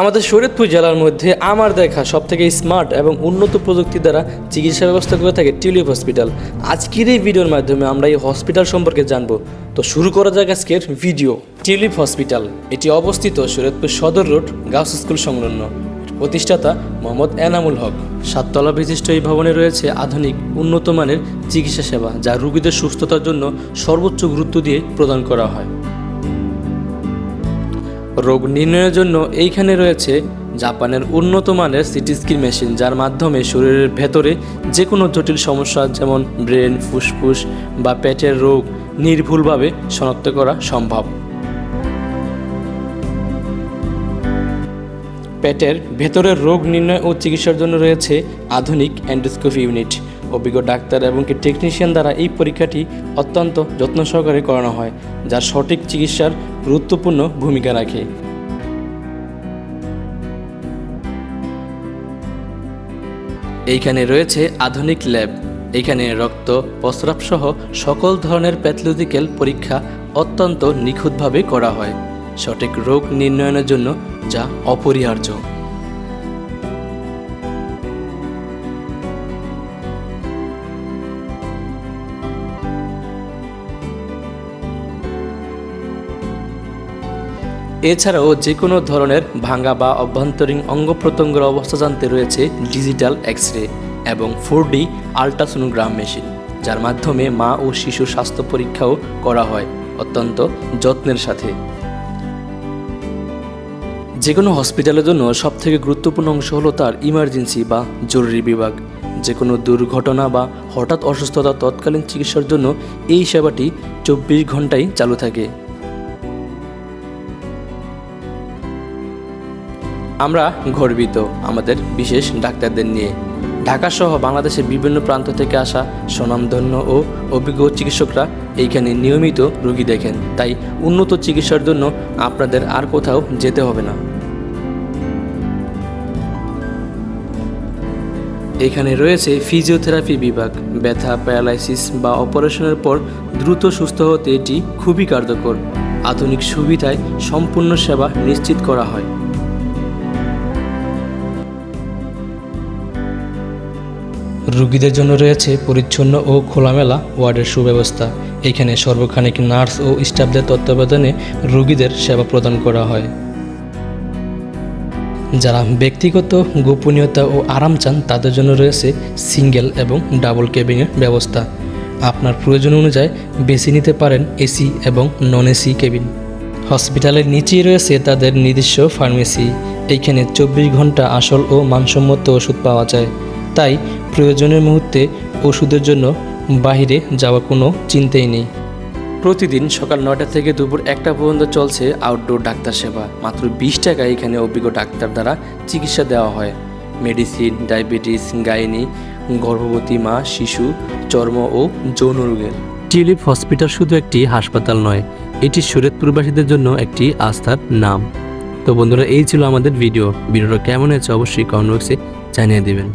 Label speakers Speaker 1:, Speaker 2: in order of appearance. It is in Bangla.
Speaker 1: আমাদের শরীয়তপুর জেলার মধ্যে আমার দেখা সবথেকে স্মার্ট এবং উন্নত প্রযুক্তি দ্বারা চিকিৎসা ব্যবস্থা করে থাকে টিউলিপ হসপিটাল আজকের এই ভিডিওর মাধ্যমে আমরা এই হসপিটাল সম্পর্কে জানব। তো শুরু করা যাক আজকের ভিডিও। টিউলিপ হসপিটাল এটি অবস্থিত শরীয়তপুর সদর রোড গার্লস স্কুল সংলগ্ন। প্রতিষ্ঠাতা মোহাম্মদ এনামুল হক। সাততলা বিশিষ্ট এই ভবনে রয়েছে আধুনিক, উন্নত মানের চিকিৎসা সেবা, যা রোগীদের সুস্থতার জন্য সর্বোচ্চ গুরুত্ব দিয়ে প্রদান করা হয়। রোগ নির্ণয়ের জন্য এইখানে রয়েছে জাপানের উন্নত মানের সিটি স্ক্যান মেশিন, যার মাধ্যমে শরীরের ভেতরে যে কোনো জটিল সমস্যা যেমন ব্রেন, ফুসফুস বা পেটের রোগ নির্ভুলভাবে শনাক্ত করা সম্ভব। পেটের ভেতরের রোগ নির্ণয় ও চিকিৎসার জন্য রয়েছে আধুনিক অ্যান্ডোস্কোপি ইউনিট। অভিজ্ঞ ডাক্তার এবং টেকনিশিয়ান দ্বারা এই পরীক্ষাটি অত্যন্ত যত্ন সহকারে করানো হয় যা সঠিক চিকিৎসার গুরুত্বপূর্ণ ভূমিকা রাখে। এইখানে রয়েছে আধুনিক ল্যাব। এখানে রক্ত প্রস্রাবসহ সকল ধরনের প্যাথলজিক্যাল পরীক্ষা অত্যন্ত নিখুঁতভাবে করা হয়। সঠিক রোগ নির্ণয়ের জন্য যা অপরিহার্য। এছাড়াও যে কোনো ধরনের ভাঙা বা অভ্যন্তরীণ অঙ্গ প্রত্যঙ্গের অবস্থা জানতে রয়েছে ডিজিটাল এক্স রে এবং ফোর ডি আলট্রাসোনোগ্রাম মেশিন, যার মাধ্যমে মা ও শিশু স্বাস্থ্য পরীক্ষাও করা হয় অত্যন্ত যত্নের সাথে। যে কোনো হসপিটালের জন্য সবথেকে গুরুত্বপূর্ণ অংশ হলো তার ইমার্জেন্সি বা জরুরি বিভাগ। যে কোনো দুর্ঘটনা বা হঠাৎ অসুস্থতা তৎকালীন চিকিৎসার জন্য এই সেবাটি চব্বিশ ঘন্টাই চালু থাকে। আমরা গর্বিত আমাদের বিশেষ ডাক্তারদের নিয়ে। ঢাকা সহ বাংলাদেশের বিভিন্ন প্রান্ত থেকে আসা স্বনামধন্য ও অভিজ্ঞ চিকিৎসকরা এইখানে নিয়মিত রোগী দেখেন। তাই উন্নত চিকিৎসার জন্য আপনাদের আর কোথাও যেতে হবে না। এখানে রয়েছে ফিজিওথেরাপি বিভাগ। ব্যথা, প্যারালাইসিস বা অপারেশনের পর দ্রুত সুস্থ হতে এটি খুবই কার্যকর। আধুনিক সুবিধায় সম্পূর্ণ সেবা নিশ্চিত করা হয়। রোগীদের জন্য রয়েছে পরিচ্ছন্ন ও খোলামেলা ওয়ার্ডের সুব্যবস্থা। এখানে সর্বখানিক নার্স ও স্টাফদের তত্ত্বাবধানে রোগীদের সেবা প্রদান করা হয়। যারা ব্যক্তিগত, গোপনীয়তা ও আরাম চান, তাদের জন্য রয়েছে সিঙ্গেল এবং ডাবল কেবিনের ব্যবস্থা। আপনার প্রয়োজন অনুযায়ী বেছে নিতে পারেন এসি এবং নন এসি কেবিন। হসপিটালের নিচেই রয়েছে তাদের নিজস্ব ফার্মেসি। এইখানে চব্বিশ ঘণ্টা আসল ও মানসম্মত ওষুধ পাওয়া যায়। তাই প্রয়োজনের মুহূর্তে ওষুধের জন্য বাইরে যাওয়ার কোনো চিন্তাই নেই। প্রতিদিন সকাল নয়টা থেকে দুপুর একটা পর্যন্ত চলছে আউটডোর ডাক্তার সেবা। মাত্র বিশ টাকায় এখানে অভিজ্ঞ ডাক্তার দ্বারা চিকিৎসা দেওয়া হয়। মেডিসিন ডায়াবেটিস গাইনি গর্ভবতী মা শিশু চর্ম ও যৌন রোগের। টিউলিপ হসপিটাল শুধু একটি হাসপাতাল নয় এটি শরীয়তপুরবাসীদের জন্য একটি আস্থার নাম। তো বন্ধুরা এই ছিল আমাদের ভিডিও ভিডিওটা কেমন হয়েছে অবশ্যই কমেন্ট বক্সে জানিয়ে দেবেন।